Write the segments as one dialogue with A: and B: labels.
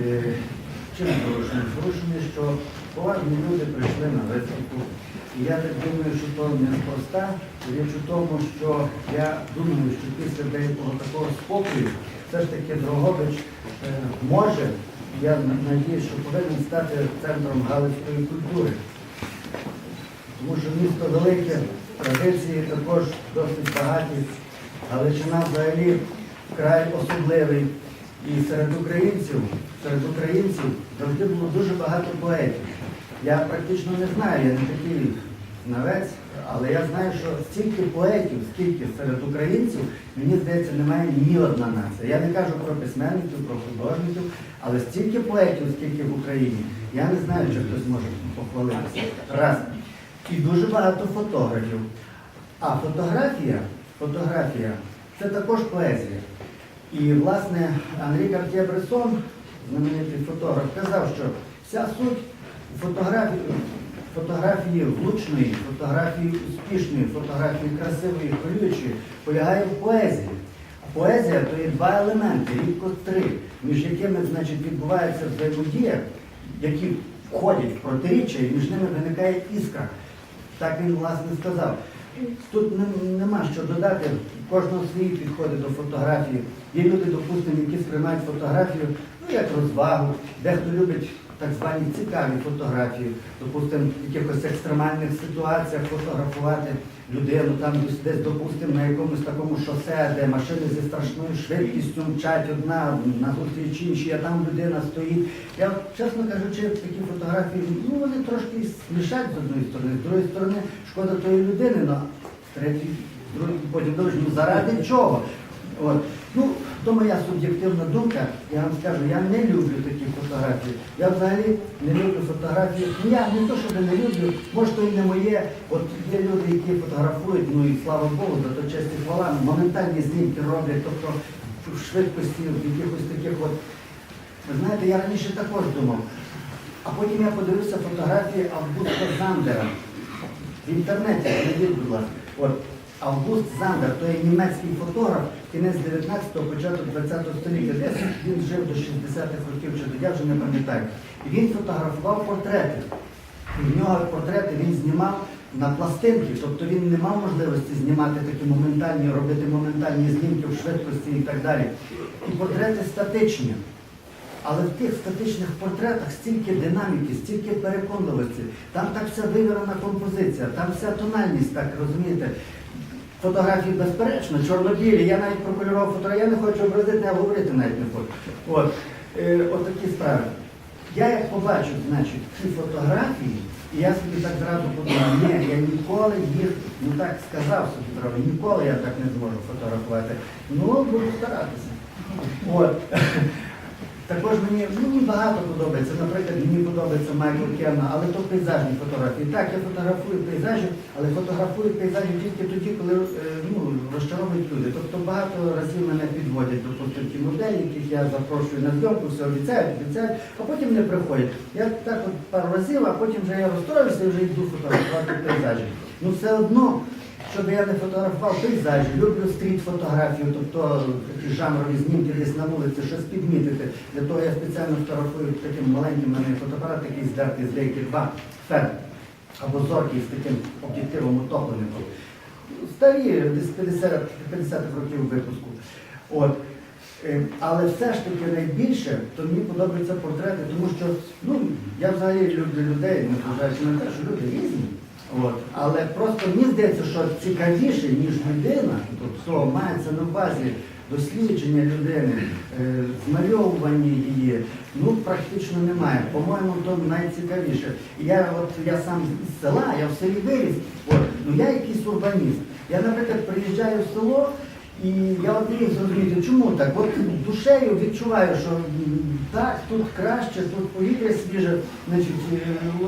A: Е, Чим порушені? Порушені, що поважні люди прийшли на виставку. І я так думаю, що то неспроста. Річ у тому, що я думаю, що після деякого такого спокою все ж таки Дрогобич е, може, я надіюсь, що повинен стати центром галицької культури. Тому що місто велике, традиції також досить багаті. Галичина взагалі край особливий. І серед українців, серед українців завжди було дуже багато поетів. Я практично не знаю, я не такий знавець, але я знаю, що стільки поетів, скільки серед українців, мені здається, немає ні одна нація. Я не кажу про письменників, про художників, але стільки поетів, скільки в Україні, я не знаю, чи хтось може похвалитися. Раз. І дуже багато фотографів. А фотографія, фотографія це також поезія. І, власне, Анрі Картє Бресон, знаменитий фотограф, казав, що вся суть фотографії, фотографії влучної, фотографії успішної, фотографії красивої, хвилюючої полягає в поезії. А поезія то є два елементи, рідко три, між якими значить, відбувається взаємодія, які входять в протиріччя, і між ними виникає іскра. Так він, власне, сказав. Тут не- нема що додати, кожного свої підходи до фотографії. Є люди, допустимо, які сприймають фотографію ну, як розвагу, дехто любить так звані цікаві фотографії, допустимо, в якихось екстремальних ситуаціях фотографувати людину, там десь, допустимо, на якомусь такому шосе, де машини зі страшною швидкістю мчать одна на зустріч іншій, а там людина стоїть. Я, чесно кажучи, такі фотографії, ну вони трошки смішать з одної сторони, з другої сторони, шкода тої людини, але третій, другий, потім ну заради чого? От. Ну, то моя суб'єктивна думка, я вам скажу, я не люблю такі фотографії. Я взагалі не люблю фотографії. Ну, я не то, що не люблю, може то і не моє. От є люди, які фотографують, ну і слава Богу, за то честь і хвала, моментальні знімки роблять, тобто в швидкості, в якихось таких от. Ви знаєте, я раніше також думав. А потім я подивився фотографії Августа Зандера в інтернеті, знайдіть, будь ласка. Август Зандер, то є німецький фотограф, кінець 19-го, початок 20-го століття. Десь він жив до 60-х років чи до я вже не пам'ятаю. Він фотографував портрети. І в нього портрети він знімав на пластинки, тобто він не мав можливості знімати такі моментальні, робити моментальні знімки в швидкості і так далі. І портрети статичні. Але в тих статичних портретах стільки динаміки, стільки переконливості, там так вся вивірена композиція, там вся тональність, так розумієте. Фотографії безперечно, чорно-білі. Я навіть прокольорував фото, я не хочу образити, я говорити навіть не хочу. От, е, от такі справи. Я як побачу, значить, ці фотографії, і я собі так зразу подумав, ні, я ніколи їх, ну так сказав собі правда, ніколи я так не зможу фотографувати. Ну, буду старатися. От. Також мені, ну, мені багато подобається. Наприклад, мені подобається Майкл Кенна, але то пейзажні фотографії. Так, я фотографую пейзажі, але фотографую пейзажі тільки тоді, коли е, ну, розчаровують люди. Тобто багато разів мене підводять, допустимо, ті моделі, яких я запрошую на зйомку, все обіцяють, обіцяють, а потім не приходять. Я так от пару разів, а потім вже я розстроюся і вже йду фотографувати пейзажі. Ну все одно. Щоб я не фотографував пейзажі, люблю стріт-фотографію, тобто такі жанрові знімки десь на вулиці, щось підмітити. Для того я спеціально фотографую таким маленьким мене фотоапарат, який здертий з деяких два фер або зорки з таким об'єктивом утопленим. Старі, десь 50 50-х років випуску. От. Е, Але все ж таки найбільше, то мені подобаються портрети, тому що ну, я взагалі люблю людей, незважаючи на те, що люди різні. От. Але просто мені здається, що цікавіше, ніж людина, тобто мається на увазі дослідження людини, е, змальовування її, ну практично немає. По-моєму, то найцікавіше. Я от я сам з села, я в селі виріс, от, ну я якийсь урбаніст. Я, наприклад, приїжджаю в село. І я от не міг зрозуміти, чому так? От душею відчуваю, що так, тут краще, тут повітря свіже, значить, е,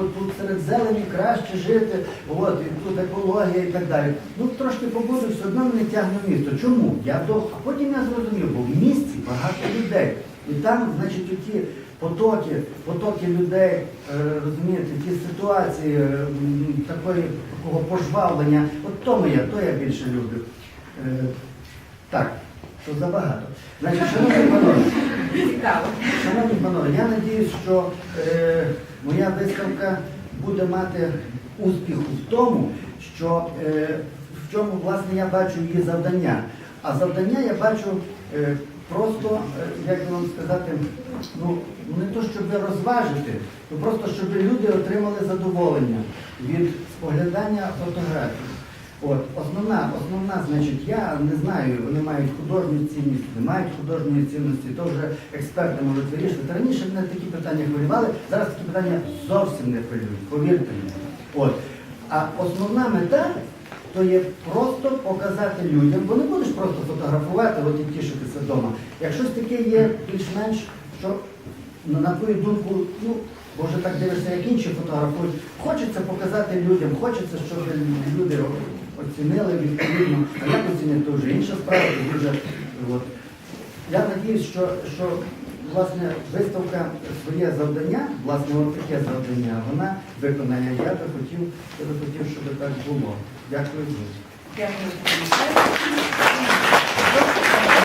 A: от тут серед зелені краще жити, от, і тут екологія і так далі. Ну трошки побуду, все одно мене тягне місто. Чому? Я до... А потім я зрозумів, бо в місті багато людей. І там, значить, оті потоки, потоки людей, е, розумієте, ті ситуації е, такої, такого пожвавлення, от то моє, то я більше люблю. Так, то забагато. Значить, шановні панове, Шановні панове, я надіюсь, що е, моя виставка буде мати успіх в тому, що е, в чому власне я бачу її завдання. А завдання я бачу е, просто, е, як би вам сказати, ну не то, щоб розважити, то просто щоб люди отримали задоволення від споглядання фотографій. От, основна, основна, значить, я не знаю, вони мають художню цінність, не мають художньої цінності, то вже експерти можуть вирішувати. Раніше мене такі питання хвилювали, зараз такі питання зовсім не хвилюють, повірте мені. От. А основна мета то є просто показати людям, бо не будеш просто фотографувати от і тішитися вдома. Як щось таке є більш-менш, що на твою думку, ну, бо так дивишся, як інші фотографують. Хочеться показати людям, хочеться, щоб люди оцінили відповідно. А як оцінити, то вже інша справа. то Дуже, от. Я надіюсь, що, що власне виставка своє завдання, власне, таке завдання, вона виконає. Я би хотів, я би хотів, щоб так було. Дякую.
B: Дякую.